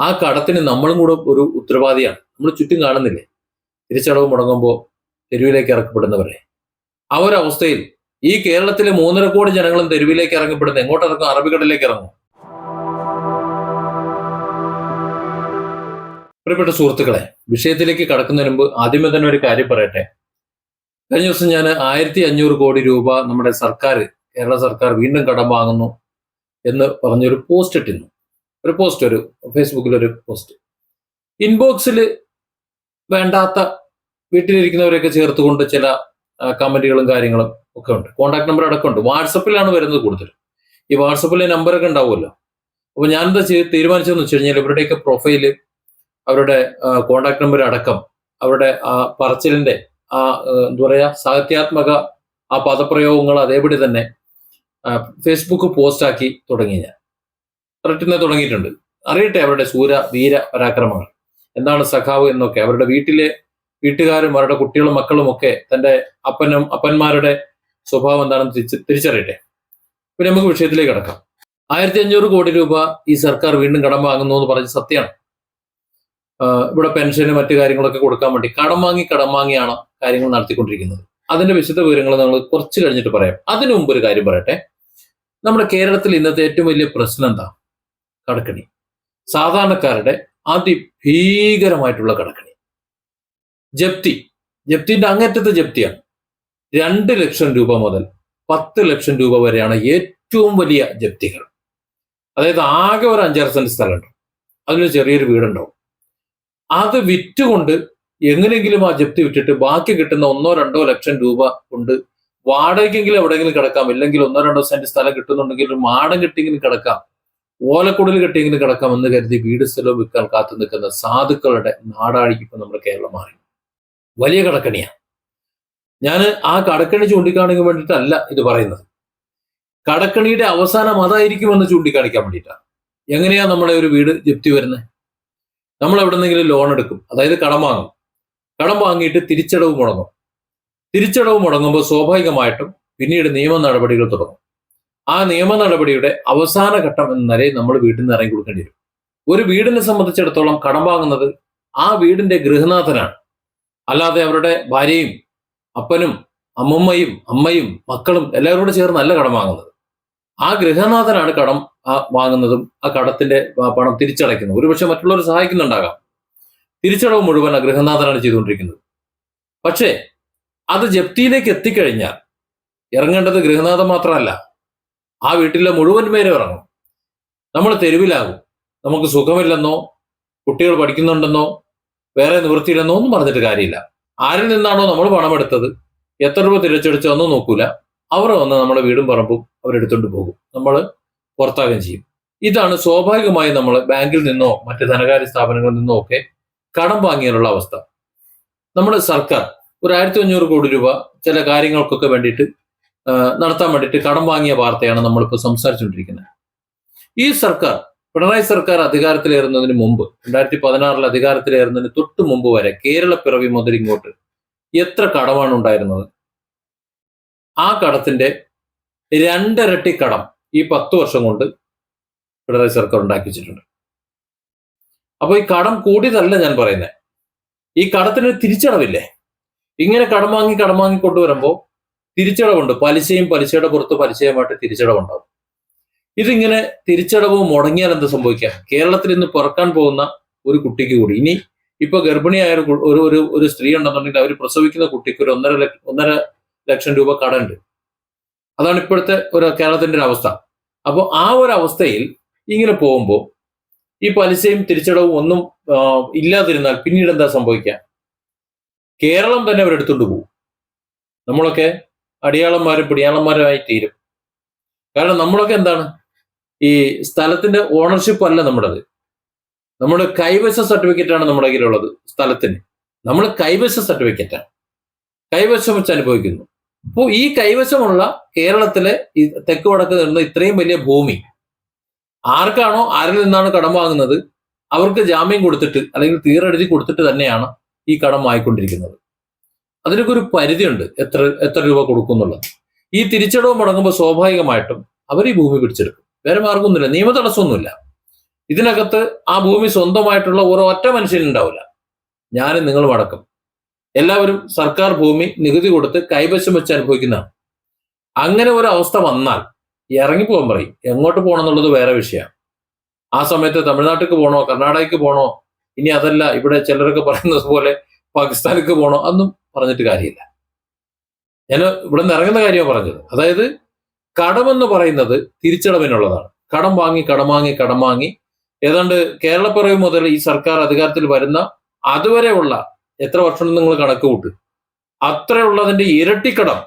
ആ കടത്തിന് നമ്മളും കൂടെ ഒരു ഉത്തരവാദിയാണ്. നമ്മൾ ചുറ്റും കാണുന്നില്ലേ? തിരിച്ചടവ് മുടങ്ങുമ്പോൾ തെരുവിലേക്ക് ഇറക്കപ്പെടുന്നവരെ. ആ ഒരു അവസ്ഥയിൽ ഈ കേരളത്തിലെ മൂന്നര കോടി ജനങ്ങളും തെരുവിലേക്ക് ഇറങ്ങപ്പെടുന്നു. എങ്ങോട്ട് ഇറങ്ങും അറബിക്കടലിലേക്ക് ഇറങ്ങും. പ്രിയപ്പെട്ട സുഹൃത്തുക്കളെ വിഷയത്തിലേക്ക് കടക്കുന്നതിന് മുമ്പ് ആദ്യമേ തന്നെ ഒരു കാര്യം പറയട്ടെ. കഴിഞ്ഞ ദിവസം ഞാൻ ആയിരത്തി അഞ്ഞൂറ് കോടി രൂപ നമ്മുടെ സർക്കാർ കേരള സർക്കാർ വീണ്ടും കടം വാങ്ങുന്നു എന്ന് പറഞ്ഞൊരു പോസ്റ്റ് ഇട്ടിരുന്നു. ഒരു പോസ്റ്റ് ഒരു ഫേസ്ബുക്കിൽ ഒരു പോസ്റ്റ് ഇൻബോക്സിൽ വേണ്ടാത്ത വീട്ടിലിരിക്കുന്നവരെയൊക്കെ ചേർത്തുകൊണ്ട് ചില കമന്റുകളും കാര്യങ്ങളും ഒക്കെ ഉണ്ട്. കോൺടാക്ട് നമ്പർ അടക്കമുണ്ട് വാട്സപ്പിലാണ് വരുന്നത് കൂടുതൽ. ഈ വാട്സപ്പിലെ നമ്പറൊക്കെ ഉണ്ടാവുമല്ലോ. അപ്പോൾ ഞാനെന്താ ചെയ്ത് തീരുമാനിച്ചതെന്ന് വെച്ച് കഴിഞ്ഞാൽ ഇവരുടെയൊക്കെ പ്രൊഫൈൽ അവരുടെ കോണ്ടാക്ട് നമ്പർ അടക്കം അവരുടെ ആ പറച്ചിലിന്റെ ആ എന്താ പറയുക സാഹിത്യാത്മക ആ പദപ്രയോഗങ്ങൾ അതേപടി തന്നെ ഫേസ്ബുക്ക് പോസ്റ്റാക്കി തുടങ്ങി ഞാൻ. റെറ്റിനെ തുടങ്ങിയിട്ടുണ്ട്. അറിയട്ടെ അവരുടെ സൂര വീര പരാക്രമങ്ങൾ. എന്താണ് സഖാവ് എന്നൊക്കെ അവരുടെ വീട്ടിലെ വീട്ടുകാരും അവരുടെ കുട്ടികളും മക്കളും ഒക്കെ തന്റെ അപ്പനും അപ്പന്മാരുടെ സ്വഭാവം എന്താണെന്ന് തിരിച്ച് തിരിച്ചറിയട്ടെ. പിന്നെ നമുക്ക് വിഷയത്തിലേക്ക് കിടക്കാം. ആയിരത്തി അഞ്ഞൂറ് കോടി രൂപ ഈ സർക്കാർ വീണ്ടും കടം വാങ്ങുന്നു എന്ന് പറഞ്ഞ സത്യമാണ് ഇവിടെ പെൻഷന് മറ്റു കാര്യങ്ങളൊക്കെ കൊടുക്കാൻ വേണ്ടി കടം വാങ്ങി കടം വാങ്ങിയാണ് കാര്യങ്ങൾ നടത്തിക്കൊണ്ടിരിക്കുന്നത്. അതിന്റെ വിശദ വിവരങ്ങൾ നമ്മൾ കുറച്ച് കഴിഞ്ഞിട്ട് പറയാം. അതിനു മുമ്പ് ഒരു കാര്യം പറയട്ടെ. നമ്മുടെ കേരളത്തിൽ ഇന്നത്തെ ഏറ്റവും വലിയ പ്രശ്നം എന്താ? കടക്കണി. സാധാരണക്കാരുടെ അതിഭീകരമായിട്ടുള്ള കടക്കണി. ജപ്തി. ജപ്തിന്റെ അങ്ങേറ്റത്തെ ജപ്തിയാണ്. രണ്ട് ലക്ഷം രൂപ മുതൽ പത്ത് ലക്ഷം രൂപ വരെയാണ് ഏറ്റവും വലിയ ജപ്തികൾ. അതായത് ആകെ ഒരു അഞ്ചാറ് സെന്റ് സ്ഥലമുണ്ട്. അതിനൊരു ചെറിയൊരു വീടുണ്ടാവും. അത് വിറ്റുകൊണ്ട് എങ്ങനെയെങ്കിലും ആ ജപ്തി വിറ്റിട്ട് ബാക്കി കിട്ടുന്ന ഒന്നോ രണ്ടോ ലക്ഷം രൂപ കൊണ്ട് വാടകയ്ക്കെങ്കിലും എവിടെയെങ്കിലും കിടക്കാം. ഇല്ലെങ്കിൽ ഒന്നോ രണ്ടോ സെന്റ് സ്ഥലം കിട്ടുന്നുണ്ടെങ്കിൽ ഒരു മാടം കിട്ടിയെങ്കിലും കിടക്കാം. ഓലക്കുടൽ കെട്ടി ഇങ്ങനെ കിടക്കാമെന്ന് കരുതി വീട് സ്ഥലവും വിൽക്കാൻ കാത്തു നിൽക്കുന്ന സാധുക്കളുടെ നാടാഴിക്ക് ഇപ്പൊ നമ്മുടെ കേരളം മാറി. വലിയ കടക്കണിയാണ് ഞാൻ ആ കടക്കണി ചൂണ്ടിക്കാണിക്കാൻ വേണ്ടിയിട്ടല്ല ഇത് പറയുന്നത്. കടക്കണിയുടെ അവസാനം അതായിരിക്കുമെന്ന് ചൂണ്ടിക്കാണിക്കാൻ വേണ്ടിയിട്ടാണ് എങ്ങനെയാ നമ്മളെ ഒരു വീട് ജപ്തി വരുന്നത് നമ്മൾ എവിടെന്നെങ്കിലും ലോൺ എടുക്കും. അതായത് കടം വാങ്ങും. കടം വാങ്ങിയിട്ട് തിരിച്ചടവ് മുടങ്ങും. തിരിച്ചടവ് മുടങ്ങുമ്പോൾ സ്വാഭാവികമായിട്ടും പിന്നീട് നിയമ നടപടികൾ തുടങ്ങും. ആ നിയമ നടപടിയുടെ അവസാന ഘട്ടം എന്ന നിലയിൽ നമ്മൾ വീട്ടിൽ നിന്ന് ഇറങ്ങി കൊടുക്കേണ്ടി വരും. ഒരു വീടിനെ സംബന്ധിച്ചിടത്തോളം കടം വാങ്ങുന്നത് ആ വീടിന്റെ ഗൃഹനാഥനാണ്. അല്ലാതെ അവരുടെ ഭാര്യയും അപ്പനും അമ്മമ്മയും അമ്മയും മക്കളും എല്ലാവരും ചേർന്നല്ല കടം വാങ്ങുന്നത്. ആ ഗൃഹനാഥനാണ് കടം വാങ്ങുന്നതും ആ കടത്തിന്റെ പണം തിരിച്ചടയ്ക്കുന്നത്. ഒരുപക്ഷെ മറ്റുള്ളവർ സഹായിക്കുന്നുണ്ടാകാം. തിരിച്ചടവ് മുഴുവൻ ആ ഗൃഹനാഥനാണ് ചെയ്തുകൊണ്ടിരിക്കുന്നത്. പക്ഷേ അത് ജപ്തിയിലേക്ക് എത്തിക്കഴിഞ്ഞാൽ ഇറങ്ങേണ്ടത് ഗൃഹനാഥം മാത്രമല്ല. ആ വീട്ടിലെ മുഴുവൻ പേരും ഇറങ്ങും. നമ്മൾ തെരുവിലാകും. നമുക്ക് സുഖമില്ലെന്നോ കുട്ടികൾ പഠിക്കുന്നുണ്ടെന്നോ വേറെ നിവൃത്തിയില്ലെന്നോ ഒന്നും പറഞ്ഞിട്ട് കാര്യമില്ല. ആരിൽ നിന്നാണോ നമ്മൾ പണമെടുത്തത്? എത്ര രൂപ തിരിച്ചടിച്ചതെന്നോ നോക്കൂല. അവർ വന്ന് നമ്മുടെ വീടും പറമ്പും അവരെടുത്തോണ്ട് പോകും. നമ്മൾ പുറത്താകുകയും ചെയ്യും. ഇതാണ് സ്വാഭാവികമായി നമ്മൾ ബാങ്കിൽ നിന്നോ മറ്റ് ധനകാര്യ സ്ഥാപനങ്ങളിൽ നിന്നോ ഒക്കെ കടം വാങ്ങിയാലുള്ള അവസ്ഥ. നമ്മുടെ സർക്കാർ ഒരു ആയിരത്തി അഞ്ഞൂറ് കോടി രൂപ ചില കാര്യങ്ങൾക്കൊക്കെ വേണ്ടിയിട്ട് നടത്താൻ വേണ്ടിയിട്ട് കടം വാങ്ങിയ വാർത്തയാണ് നമ്മളിപ്പോൾ സംസാരിച്ചുകൊണ്ടിരിക്കുന്നത്. ഈ സർക്കാർ പിണറായി സർക്കാർ അധികാരത്തിലേറുന്നതിന് മുമ്പ് രണ്ടായിരത്തി പതിനാറിൽ അധികാരത്തിലേറുന്നതിന് തൊട്ട് മുമ്പ് വരെ കേരള പിറവി മുതൽ ഇങ്ങോട്ട് എത്ര കടമാണ് ഉണ്ടായിരുന്നത്? ആ കടത്തിന്റെ രണ്ടരട്ടി കടം ഈ പത്ത് വർഷം കൊണ്ട് പിണറായി സർക്കാർ ഉണ്ടാക്കി വെച്ചിട്ടുണ്ട് അപ്പൊ ഈ കടം കൂടിയതല്ല ഞാൻ പറയുന്നത് ഈ കടത്തിന് തിരിച്ചടവില്ലേ? ഇങ്ങനെ കടം വാങ്ങി കടം വാങ്ങി കൊണ്ടുവരുമ്പോൾ തിരിച്ചടവുണ്ട്. പലിശയും പലിശയുടെ പുറത്ത് പലിശയുമായിട്ട് തിരിച്ചടവുണ്ടാവും. ഇതിങ്ങനെ തിരിച്ചടവ് മുടങ്ങിയാൽ എന്ത് സംഭവിക്കാം? കേരളത്തിൽ ഇന്ന് പിറക്കാൻ പോകുന്ന ഒരു കുട്ടിക്ക് കൂടി. ഇനി ഇപ്പൊ ഗർഭിണിയായ ഒരു ഒരു ഒരു ഒരു സ്ത്രീ ഉണ്ടെന്നുണ്ടെങ്കിൽ അവർ പ്രസവിക്കുന്ന കുട്ടിക്ക് ഒരു ഒന്നര ഒന്നര ലക്ഷം രൂപ കടണ്ട് അതാണ് ഇപ്പോഴത്തെ ഒരു കേരളത്തിന്റെ ഒരു അവസ്ഥ. അപ്പോൾ ആ ഒരു അവസ്ഥയിൽ ഇങ്ങനെ പോകുമ്പോൾ ഈ പലിശയും തിരിച്ചടവും ഒന്നും ഇല്ലാതിരുന്നാൽ പിന്നീട് എന്താ സംഭവിക്കുക? കേരളം തന്നെ അവരെടുത്തുകൊണ്ട് പോകും. നമ്മളൊക്കെ അടിയാളന്മാരും പിടിയാളന്മാരുമായി തീരും. കാരണം നമ്മളൊക്കെ എന്താണ്? ഈ സ്ഥലത്തിന്റെ ഓണർഷിപ്പ് അല്ല നമ്മുടേത്. നമ്മുടെ കൈവശ സർട്ടിഫിക്കറ്റ് ആണ് നമ്മുടെ കയ്യിലുള്ളത് സ്ഥലത്തിന്. നമ്മൾ കൈവശ സർട്ടിഫിക്കറ്റാണ് കൈവശം വെച്ച് അനുഭവിക്കുന്നു. അപ്പോൾ ഈ കൈവശമുള്ള കേരളത്തിലെ തെക്ക് വടക്ക് നിന്ന് ഇത്രയും വലിയ ഭൂമി ആർക്കാണോ ആരിൽ നിന്നാണ് കടം വാങ്ങുന്നത്? അവർക്ക് ജാമ്യം കൊടുത്തിട്ട് അല്ലെങ്കിൽ തീരെഴുതി കൊടുത്തിട്ട് തന്നെയാണ് ഈ കടം വാങ്ങിക്കൊണ്ടിരിക്കുന്നത്. അതിനൊക്കെ ഒരു പരിധിയുണ്ട് എത്ര എത്ര രൂപ കൊടുക്കുന്നുള്ളത്. ഈ തിരിച്ചടവ് മുടങ്ങുമ്പോൾ സ്വാഭാവികമായിട്ടും അവർ ഈ ഭൂമി പിടിച്ചെടുക്കും. വേറെ മാർഗമൊന്നുമില്ല. നിയമ തടസ്സമൊന്നുമില്ല. ഇതിനകത്ത് ആ ഭൂമി സ്വന്തമായിട്ടുള്ള ഓരോ ഒറ്റ മനുഷ്യനുണ്ടാവില്ല ഞാനും നിങ്ങളും അടക്കം. എല്ലാവരും സർക്കാർ ഭൂമി നികുതി കൊടുത്ത് കൈവശം വെച്ച് അനുഭവിക്കുന്നതാണ്. അങ്ങനെ ഒരു അവസ്ഥ വന്നാൽ ഇറങ്ങിപ്പോകാൻ പറയും. എങ്ങോട്ട് പോകണം എന്നുള്ളത് വേറെ വിഷയമാണ്. ആ സമയത്ത് തമിഴ്നാട്ടിലേക്ക് പോകണോ കർണാടകയ്ക്ക് പോകണോ ഇനി അതല്ല ഇവിടെ ചിലരൊക്കെ പറയുന്നത് പോലെ പാകിസ്ഥാനിലേക്ക് പോകണോ അതൊന്നും പറഞ്ഞിട്ട് കാര്യമില്ല. ഞാൻ ഇവിടെ നിന്ന് ഇറങ്ങുന്ന കാര്യമാണ് പറഞ്ഞത്. അതായത് കടമെന്ന് പറയുന്നത് തിരിച്ചടവിനുള്ളതാണ്. കടം വാങ്ങി കടം വാങ്ങി കടം വാങ്ങി. ഏതാണ്ട് കേരളപ്പിറവി മുതൽ ഈ സർക്കാർ അധികാരത്തിൽ വരുന്ന അതുവരെയുള്ള എത്ര വർഷം നിങ്ങൾ കണക്ക് കൂട്ട്. അത്രയുള്ളതിന്റെ ഇരട്ടിക്കടം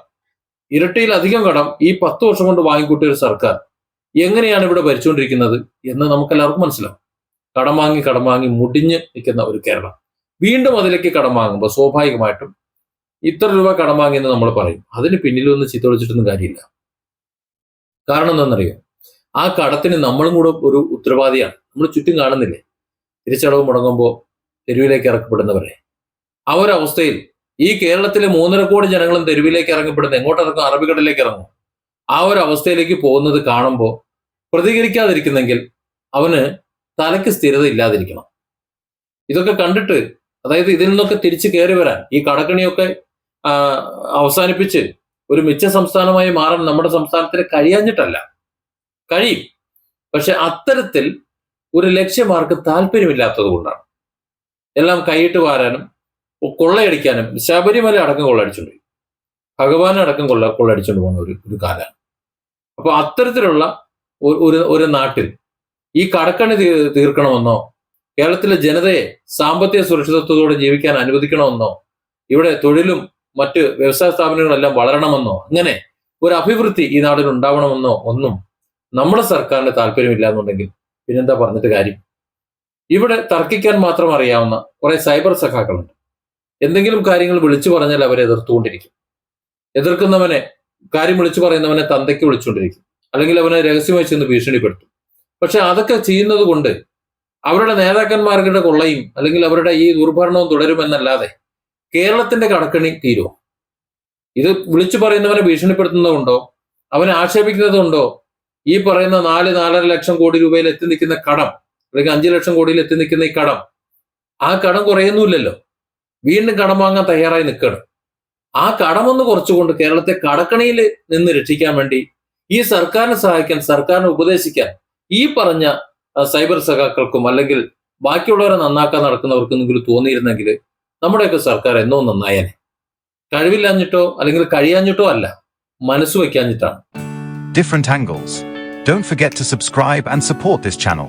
ഇരട്ടിയിലധികം കടം ഈ പത്ത് വർഷം കൊണ്ട് വാങ്ങിക്കൂട്ടിയ ഒരു സർക്കാർ എങ്ങനെയാണ് ഇവിടെ ഭരിച്ചുകൊണ്ടിരിക്കുന്നത് എന്ന് നമുക്കെല്ലാവർക്കും മനസ്സിലാവും. കടം വാങ്ങി കടം വാങ്ങി മുടിഞ്ഞ് നിൽക്കുന്ന ഒരു കേരളം. വീണ്ടും അതിലേക്ക് കടം വാങ്ങുമ്പോൾ സ്വാഭാവികമായിട്ടും ഇത്ര രൂപ കടം വാങ്ങിയെന്ന് നമ്മൾ പറയും. അതിന് പിന്നിലൊന്നും ചിത്തൊളിച്ചിട്ടൊന്നും കാര്യമില്ല. കാരണം എന്താണെന്നറിയോ? ആ കടത്തിന് നമ്മളും കൂടെ ഒരു ഉത്തരവാദിയാണ്. നമ്മൾ ചുറ്റും കാണുന്നില്ലേ? തിരിച്ചടവ് മുടങ്ങുമ്പോൾ തെരുവിലേക്ക് ഇറക്കപ്പെടുന്നവരെ. ആ ഒരു അവസ്ഥയിൽ ഈ കേരളത്തിലെ മൂന്നര കോടി ജനങ്ങളും തെരുവിലേക്ക് ഇറങ്ങപ്പെടുന്നത് എങ്ങോട്ട് അറബിക്കടലിലേക്ക് ഇറങ്ങും. ആ ഒരു അവസ്ഥയിലേക്ക് പോകുന്നത് കാണുമ്പോൾ പ്രതികരിക്കാതിരിക്കുന്നെങ്കിൽ അവന് തലയ്ക്ക് സ്ഥിരത ഇല്ലാതിരിക്കണം. ഇതൊക്കെ കണ്ടിട്ട് അതായത് ഇതിൽ നിന്നൊക്കെ തിരിച്ചു കയറി വരാൻ. ഈ കടക്കണിയൊക്കെ അവസാനിപ്പിച്ച് ഒരു മിച്ച സംസ്ഥാനമായി മാറാൻ നമ്മുടെ സംസ്ഥാനത്തിന് കഴിയാഞ്ഞിട്ടല്ല. കഴിയും. പക്ഷെ അത്തരത്തിൽ ഒരു ലക്ഷ്യമാർക്ക് താല്പര്യമില്ലാത്തത് കൊണ്ടാണ്. എല്ലാം കൈയിട്ട് വാരാനും കൊള്ളയടിക്കാനും ശബരിമല അടക്കം കൊള്ളയടിച്ചുകൊണ്ട് ഭഗവാൻ അടക്കം കൊള്ള കൊള്ളയടിച്ചുകൊണ്ട് പോകുന്ന ഒരു ഒരു കാലമാണ്. അപ്പൊ അത്തരത്തിലുള്ള ഒരു- ഒരു നാട്ടിൽ ഈ കടക്കണി തീർക്കണമെന്നോ കേരളത്തിലെ ജനതയെ സാമ്പത്തിക സുരക്ഷിതത്വത്തോടെ ജീവിക്കാൻ അനുവദിക്കണമെന്നോ ഇവിടെ തൊഴിലും മറ്റ് വ്യവസായ സ്ഥാപനങ്ങളെല്ലാം വളരണമെന്നോ അങ്ങനെ ഒരു അഭിവൃദ്ധി ഈ നാടിൽ ഉണ്ടാവണമെന്നോ ഒന്നും നമ്മുടെ സർക്കാരിന് താല്പര്യമില്ല എന്നുണ്ടെങ്കിൽ പിന്നെന്താ പറഞ്ഞിട്ട് കാര്യം? ഇവിടെ തർക്കിക്കാൻ മാത്രം അറിയാവുന്ന കുറെ സൈബർ സഖാക്കളുണ്ട്. എന്തെങ്കിലും കാര്യങ്ങൾ വിളിച്ചു പറഞ്ഞാൽ അവരെ എതിർത്തുകൊണ്ടിരിക്കും. എതിർക്കുന്നവനെ കാര്യം വിളിച്ചു പറയുന്നവനെ തന്തയ്ക്ക് വിളിച്ചുകൊണ്ടിരിക്കും. അല്ലെങ്കിൽ അവനെ രഹസ്യമായി ചെന്ന് ഭീഷണിപ്പെടുത്തും. പക്ഷെ അതൊക്കെ ചെയ്യുന്നത് കൊണ്ട് അവരുടെ നേതാക്കന്മാരുടെ കൊള്ളയും അല്ലെങ്കിൽ അവരുടെ ഈ ദുർഭരണവും തുടരുമെന്നല്ലാതെ കേരളത്തിന്റെ കടക്കണി തീരുമോ ഇത് വിളിച്ചു പറയുന്നവനെ ഭീഷണിപ്പെടുത്തുന്നതുണ്ടോ? അവനെ ആക്ഷേപിക്കുന്നതുണ്ടോ? ഈ പറയുന്ന നാല് നാലര ലക്ഷം കോടി രൂപയിൽ എത്തി നിൽക്കുന്ന കടം അല്ലെങ്കിൽ അഞ്ചു ലക്ഷം കോടിയിൽ എത്തി നിൽക്കുന്ന ഈ കടം ആ കടം കുറയുന്നില്ലല്ലോ വീണ്ടും കടം വാങ്ങാൻ തയ്യാറായി നിൽക്കണം ആ കടമൊന്ന് കുറച്ചുകൊണ്ട് കേരളത്തെ കടക്കണിയിൽ നിന്ന് രക്ഷിക്കാൻ വേണ്ടി ഈ സർക്കാരിനെ സഹായിക്കാൻ സർക്കാരിനെ ഉപദേശിക്കാൻ ഈ പറഞ്ഞ സൈബർ സഖാക്കൾക്കും അല്ലെങ്കിൽ ബാക്കിയുള്ളവരെ നന്നാക്കാൻ നടക്കുന്നവർക്കെങ്കിലും തോന്നിയിരുന്നെങ്കിൽ നമ്മുടെയൊക്കെ സർക്കാർ എന്നോ നന്നായാലേ കഴിവില്ലാഞ്ഞിട്ടോ അല്ലെങ്കിൽ കഴിയാഞ്ഞിട്ടോ അല്ല മനസ്സ് വയ്ക്കാഞ്ഞിട്ടാണ്. Different angles don't forget to subscribe and support this channel.